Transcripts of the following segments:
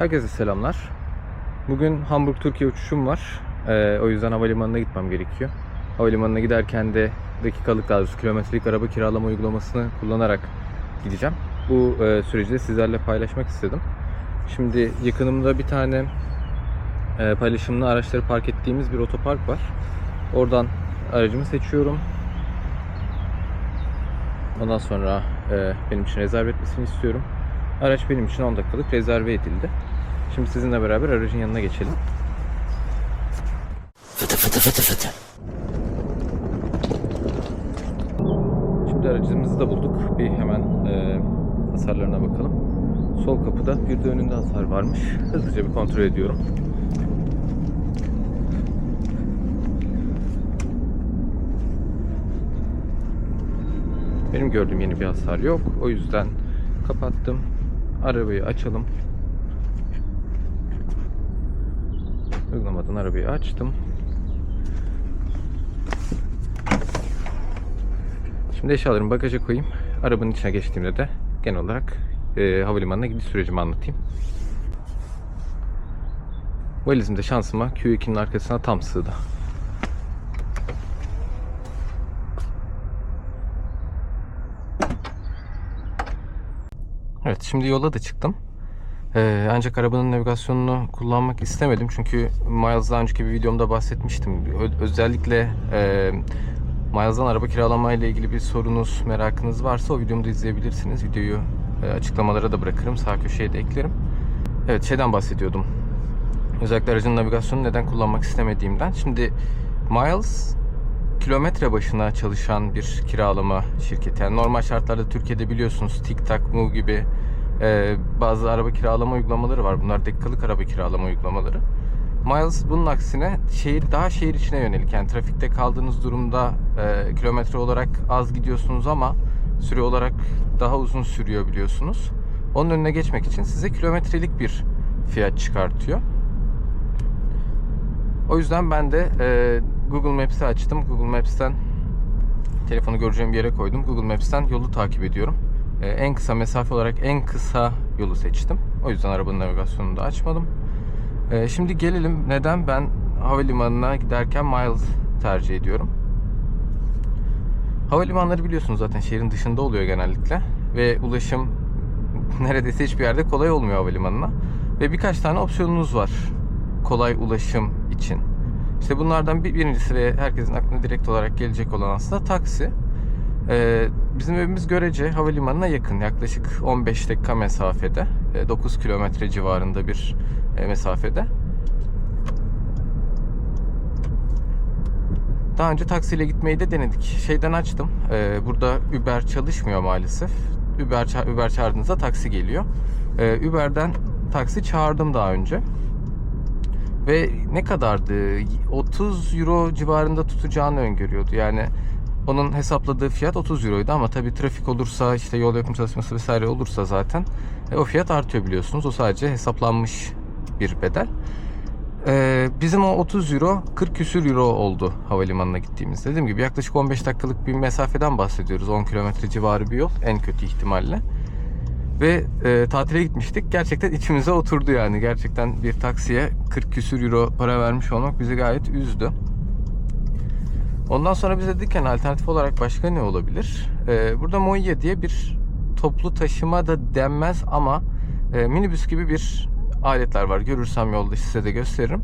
Herkese selamlar. Bugün Hamburg Türkiye uçuşum var. Ee, o yüzden havalimanına gitmem gerekiyor. Havalimanına giderken de dakikalık daha doğrusu kilometrelik araba kiralama uygulamasını kullanarak gideceğim. Bu e, süreci de sizlerle paylaşmak istedim. Şimdi yakınımda bir tane e, paylaşımlı araçları park ettiğimiz bir otopark var. Oradan aracımı seçiyorum. Ondan sonra e, benim için rezerve etmesini istiyorum. Araç benim için 10 dakikalık rezerve edildi. Şimdi sizinle beraber aracın yanına geçelim. Fıtı fıtı fıtı fıtı. Şimdi aracımızı da bulduk. Bir hemen e, hasarlarına bakalım. Sol kapıda bir de önünde hasar varmış. Hızlıca bir kontrol ediyorum. Benim gördüğüm yeni bir hasar yok. O yüzden kapattım. Arabayı açalım. Uygulamadan arabayı açtım. Şimdi eşyalarımı bagaja koyayım. Arabanın içine geçtiğimde de genel olarak e, havalimanına gidiş sürecimi anlatayım. Valizim de şansıma Q2'nin arkasına tam sığdı. Evet şimdi yola da çıktım. Ee, ancak arabanın navigasyonunu kullanmak istemedim. Çünkü Miles daha önceki bir videomda bahsetmiştim. Ö- özellikle e, Miles'dan araba kiralama ile ilgili bir sorunuz, merakınız varsa o videomu da izleyebilirsiniz. Videoyu e, açıklamalara da bırakırım. Sağ köşeye de eklerim. Evet şeyden bahsediyordum. Özellikle aracın navigasyonunu neden kullanmak istemediğimden. Şimdi Miles kilometre başına çalışan bir kiralama şirketi. Yani normal şartlarda Türkiye'de biliyorsunuz TikTok, Move gibi e, bazı araba kiralama uygulamaları var. Bunlar dakikalık araba kiralama uygulamaları. Miles bunun aksine şehir daha şehir içine yönelik. Yani trafikte kaldığınız durumda e, kilometre olarak az gidiyorsunuz ama süre olarak daha uzun sürüyor biliyorsunuz. Onun önüne geçmek için size kilometrelik bir fiyat çıkartıyor. O yüzden ben de e, Google Maps'i açtım. Google Maps'ten telefonu göreceğim bir yere koydum. Google Maps'ten yolu takip ediyorum. E, en kısa mesafe olarak en kısa yolu seçtim. O yüzden arabanın navigasyonunu da açmadım. E, şimdi gelelim neden ben havalimanına giderken Miles tercih ediyorum. Havalimanları biliyorsunuz zaten şehrin dışında oluyor genellikle ve ulaşım neredeyse hiçbir yerde kolay olmuyor havalimanına. Ve birkaç tane opsiyonunuz var kolay ulaşım için. İşte bunlardan bir, birincisi ve herkesin aklına direkt olarak gelecek olan aslında taksi. Ee, bizim evimiz Görece Havalimanı'na yakın. Yaklaşık 15 dakika mesafede. e, 9 kilometre civarında bir e, mesafede. Daha önce taksiyle gitmeyi de denedik. Şeyden açtım. Ee, burada Uber çalışmıyor maalesef. Uber, Uber çağırdığınızda taksi geliyor. Ee, Uber'den taksi çağırdım daha önce. Ve ne kadardı? 30 euro civarında tutacağını öngörüyordu. Yani onun hesapladığı fiyat 30 euroydu ama tabii trafik olursa işte yol yapım çalışması vesaire olursa zaten e, o fiyat artıyor biliyorsunuz. O sadece hesaplanmış bir bedel. Ee, bizim o 30 euro 40 küsür euro oldu havalimanına gittiğimizde. Dediğim gibi yaklaşık 15 dakikalık bir mesafeden bahsediyoruz. 10 kilometre civarı bir yol en kötü ihtimalle. Ve e, tatile gitmiştik. Gerçekten içimize oturdu yani. Gerçekten bir taksiye 40 küsür euro para vermiş olmak bizi gayet üzdü. Ondan sonra biz dedik yani alternatif olarak başka ne olabilir? E, burada Moya diye bir toplu taşıma da denmez ama e, minibüs gibi bir aletler var. Görürsem yolda size de gösteririm.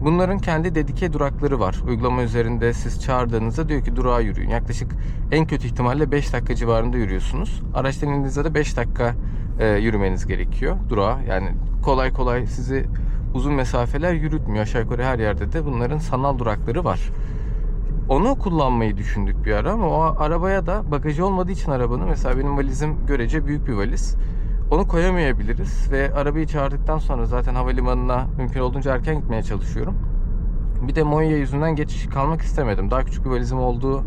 Bunların kendi dedike durakları var. Uygulama üzerinde siz çağırdığınızda diyor ki durağa yürüyün. Yaklaşık en kötü ihtimalle 5 dakika civarında yürüyorsunuz. Araçtan indiğinizde de 5 dakika e, yürümeniz gerekiyor durağa. Yani kolay kolay sizi uzun mesafeler yürütmüyor. Aşağı yukarı her yerde de bunların sanal durakları var. Onu kullanmayı düşündük bir ara ama o arabaya da bagajı olmadığı için arabanın mesela benim valizim görece büyük bir valiz. Onu koyamayabiliriz ve arabayı çağırdıktan sonra zaten havalimanına mümkün olduğunca erken gitmeye çalışıyorum. Bir de Monya yüzünden geç kalmak istemedim. Daha küçük bir valizim olduğu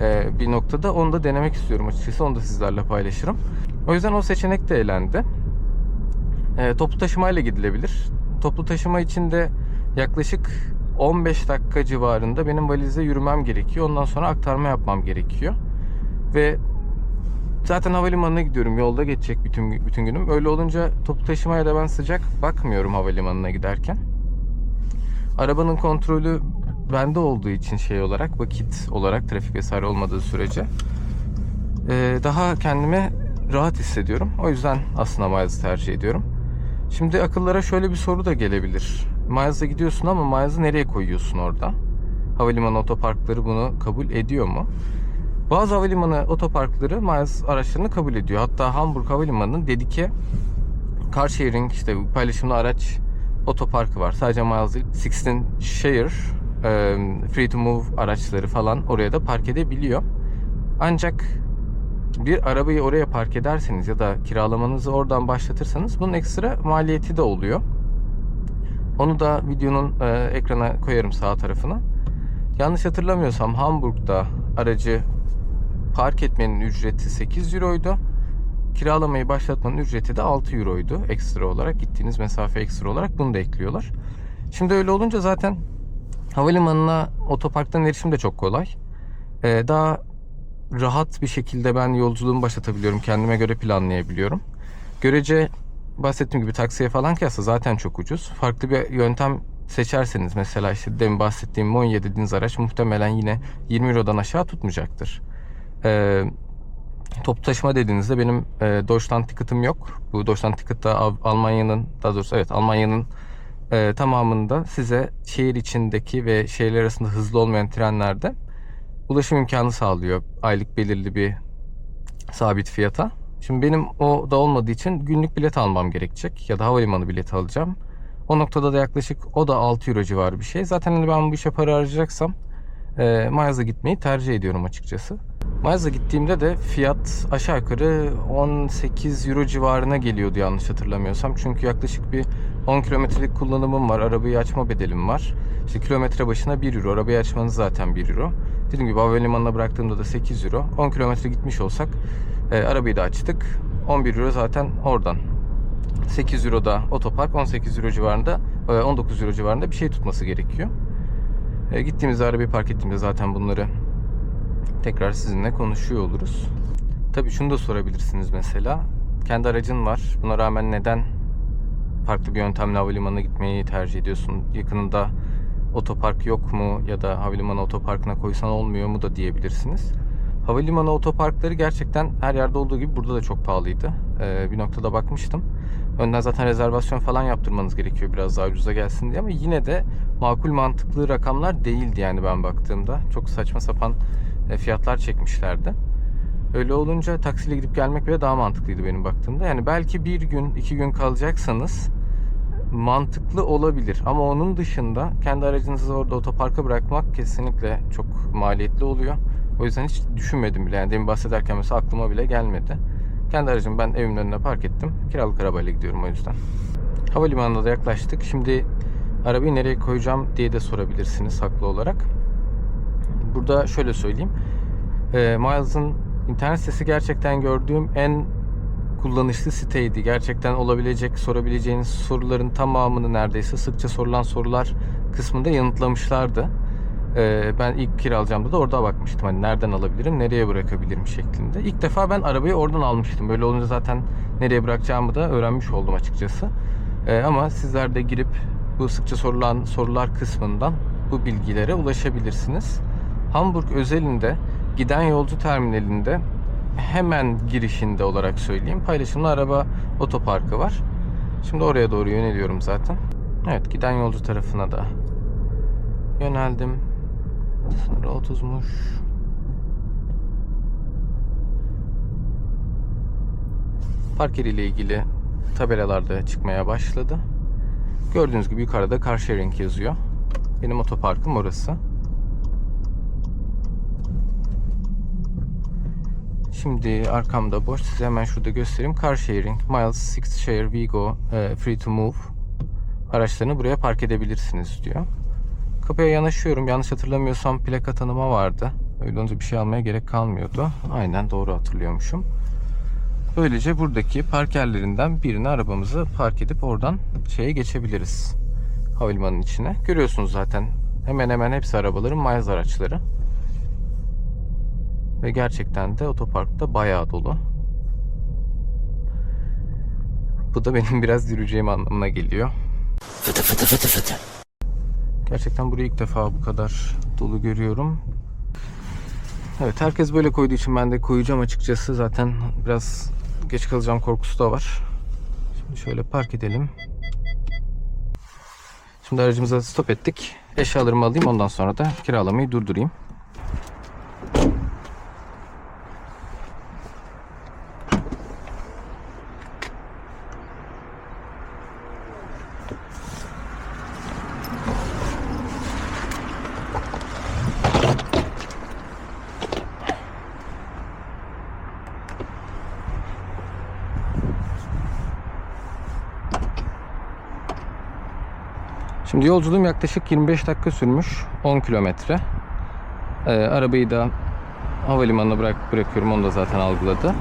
e, bir noktada onu da denemek istiyorum açıkçası. Onu da sizlerle paylaşırım. O yüzden o seçenek de elendi. E, toplu taşımayla gidilebilir. Toplu taşıma için de yaklaşık 15 dakika civarında benim valizle yürümem gerekiyor. Ondan sonra aktarma yapmam gerekiyor. Ve Zaten havalimanına gidiyorum. Yolda geçecek bütün bütün günüm. Öyle olunca toplu taşımaya da ben sıcak bakmıyorum havalimanına giderken. Arabanın kontrolü bende olduğu için şey olarak vakit olarak trafik vesaire olmadığı sürece ee, daha kendimi rahat hissediyorum. O yüzden aslında Miles'ı tercih ediyorum. Şimdi akıllara şöyle bir soru da gelebilir. Miles'a gidiyorsun ama Miles'ı nereye koyuyorsun orada? Havalimanı otoparkları bunu kabul ediyor mu? Bazı havalimanı otoparkları Miles araçlarını kabul ediyor. Hatta Hamburg Havalimanı'nın dedike car sharing işte paylaşımlı araç otoparkı var. Sadece Miles değil. Sixteen Share e, free to move araçları falan oraya da park edebiliyor. Ancak bir arabayı oraya park ederseniz ya da kiralamanızı oradan başlatırsanız bunun ekstra maliyeti de oluyor. Onu da videonun e, ekrana koyarım sağ tarafına. Yanlış hatırlamıyorsam Hamburg'da aracı park etmenin ücreti 8 euroydu. Kiralamayı başlatmanın ücreti de 6 euroydu ekstra olarak. Gittiğiniz mesafe ekstra olarak bunu da ekliyorlar. Şimdi öyle olunca zaten havalimanına otoparktan erişim de çok kolay. Ee, daha rahat bir şekilde ben yolculuğumu başlatabiliyorum. Kendime göre planlayabiliyorum. Görece bahsettiğim gibi taksiye falan kıyasla zaten çok ucuz. Farklı bir yöntem seçerseniz mesela işte demin bahsettiğim Monye dediğiniz araç muhtemelen yine 20 Euro'dan aşağı tutmayacaktır. Ee, toplu taşıma dediğinizde benim e, Deutschland Ticket'ım yok. Bu Deutschland Ticket'ta Av- Almanya'nın daha doğrusu evet Almanya'nın e, tamamında size şehir içindeki ve şehirler arasında hızlı olmayan trenlerde ulaşım imkanı sağlıyor. Aylık belirli bir sabit fiyata. Şimdi benim o da olmadığı için günlük bilet almam gerekecek ya da havalimanı bileti alacağım. O noktada da yaklaşık o da 6 euro civarı bir şey. Zaten hani ben bu işe para harcayacaksam e, Miles'a gitmeyi tercih ediyorum açıkçası. Miles'a gittiğimde de fiyat aşağı yukarı 18 euro civarına geliyordu yanlış hatırlamıyorsam. Çünkü yaklaşık bir 10 kilometrelik kullanımım var. Arabayı açma bedelim var. İşte kilometre başına 1 euro. Arabayı açmanız zaten 1 euro. Dediğim gibi havalimanına bıraktığımda da 8 euro. 10 kilometre gitmiş olsak e, arabayı da açtık. 11 euro zaten oradan. 8 euro da otopark 18 euro civarında e, 19 euro civarında bir şey tutması gerekiyor. E, gittiğimizde arabayı park ettiğimde zaten bunları tekrar sizinle konuşuyor oluruz. Tabii şunu da sorabilirsiniz mesela. Kendi aracın var. Buna rağmen neden farklı bir yöntemle havalimanına gitmeyi tercih ediyorsun? Yakınında otopark yok mu ya da havalimanı otoparkına koysan olmuyor mu da diyebilirsiniz. Havalimanı otoparkları gerçekten her yerde olduğu gibi burada da çok pahalıydı. Ee, bir noktada bakmıştım. Önden zaten rezervasyon falan yaptırmanız gerekiyor biraz daha ucuza gelsin diye ama yine de makul mantıklı rakamlar değildi yani ben baktığımda. Çok saçma sapan fiyatlar çekmişlerdi. Öyle olunca taksiyle gidip gelmek bile daha mantıklıydı benim baktığımda. Yani belki bir gün, iki gün kalacaksanız mantıklı olabilir. Ama onun dışında kendi aracınızı orada otoparka bırakmak kesinlikle çok maliyetli oluyor. O yüzden hiç düşünmedim bile. Yani demin bahsederken mesela aklıma bile gelmedi. Kendi aracımı ben evimin önüne park ettim. Kiralık arabayla gidiyorum o yüzden. Havalimanına da yaklaştık. Şimdi arabayı nereye koyacağım diye de sorabilirsiniz haklı olarak. Burada şöyle söyleyeyim. E, Miles'ın internet sitesi gerçekten gördüğüm en kullanışlı siteydi. Gerçekten olabilecek, sorabileceğiniz soruların tamamını neredeyse sıkça sorulan sorular kısmında yanıtlamışlardı. Ee, ben ilk kiralayacağımda da orada bakmıştım. Hani nereden alabilirim, nereye bırakabilirim şeklinde. İlk defa ben arabayı oradan almıştım. Böyle olunca zaten nereye bırakacağımı da öğrenmiş oldum açıkçası. Ee, ama sizler de girip bu sıkça sorulan sorular kısmından bu bilgilere ulaşabilirsiniz. Hamburg özelinde giden yolcu terminalinde hemen girişinde olarak söyleyeyim. Paylaşımlı araba otoparkı var. Şimdi oraya doğru yöneliyorum zaten. Evet giden yolcu tarafına da yöneldim. Sınırı 30'muş. Park yeriyle ilgili tabelalarda çıkmaya başladı. Gördüğünüz gibi yukarıda car sharing yazıyor. Benim otoparkım orası. Şimdi arkamda boş. Size hemen şurada göstereyim. Car sharing, Miles, Six Share, Vigo, e, Free to Move araçlarını buraya park edebilirsiniz diyor. Kapıya yanaşıyorum. Yanlış hatırlamıyorsam plaka tanıma vardı. Öyle olunca bir şey almaya gerek kalmıyordu. Aynen doğru hatırlıyormuşum. Böylece buradaki park yerlerinden birini arabamızı park edip oradan şeye geçebiliriz. Havalimanının içine. Görüyorsunuz zaten hemen hemen hepsi arabaların Miles araçları. Ve gerçekten de otoparkta bayağı dolu. Bu da benim biraz yürüyeceğim anlamına geliyor. Fıtı fıtı fıtı fıtı. Gerçekten burayı ilk defa bu kadar dolu görüyorum. Evet herkes böyle koyduğu için ben de koyacağım açıkçası. Zaten biraz geç kalacağım korkusu da var. Şimdi şöyle park edelim. Şimdi aracımıza stop ettik. Eşyalarımı alayım ondan sonra da kiralamayı durdurayım. Şimdi yolculuğum yaklaşık 25 dakika sürmüş. 10 kilometre. Ee, arabayı da havalimanına bırak bırakıyorum. Onu da zaten algıladı.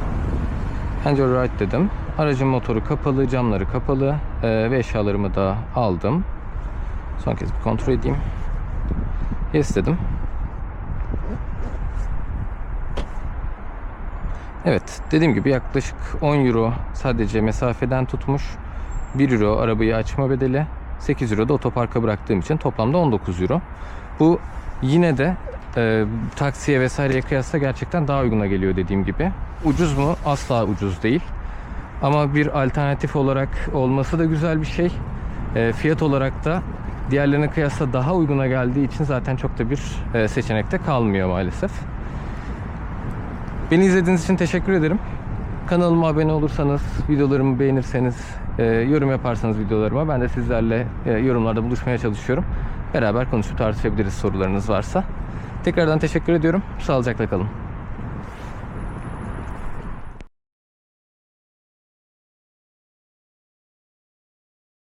Enjoy ride dedim. Aracın motoru kapalı, camları kapalı ee, ve eşyalarımı da aldım. Son kez bir kontrol edeyim. Yes dedim. Evet, dediğim gibi yaklaşık 10 euro sadece mesafeden tutmuş. 1 euro arabayı açma bedeli. 8 euro da otoparka bıraktığım için toplamda 19 euro. Bu yine de e, taksiye vesaireye kıyasla gerçekten daha uyguna geliyor dediğim gibi. Ucuz mu? Asla ucuz değil. Ama bir alternatif olarak olması da güzel bir şey. E, fiyat olarak da diğerlerine kıyasla daha uyguna geldiği için zaten çok da bir e, seçenekte kalmıyor maalesef. Beni izlediğiniz için teşekkür ederim. Kanalıma abone olursanız, videolarımı beğenirseniz, e, yorum yaparsanız videolarıma ben de sizlerle e, yorumlarda buluşmaya çalışıyorum. Beraber konuşup tartışabiliriz sorularınız varsa. Tekrardan teşekkür ediyorum. Sağlıcakla kalın.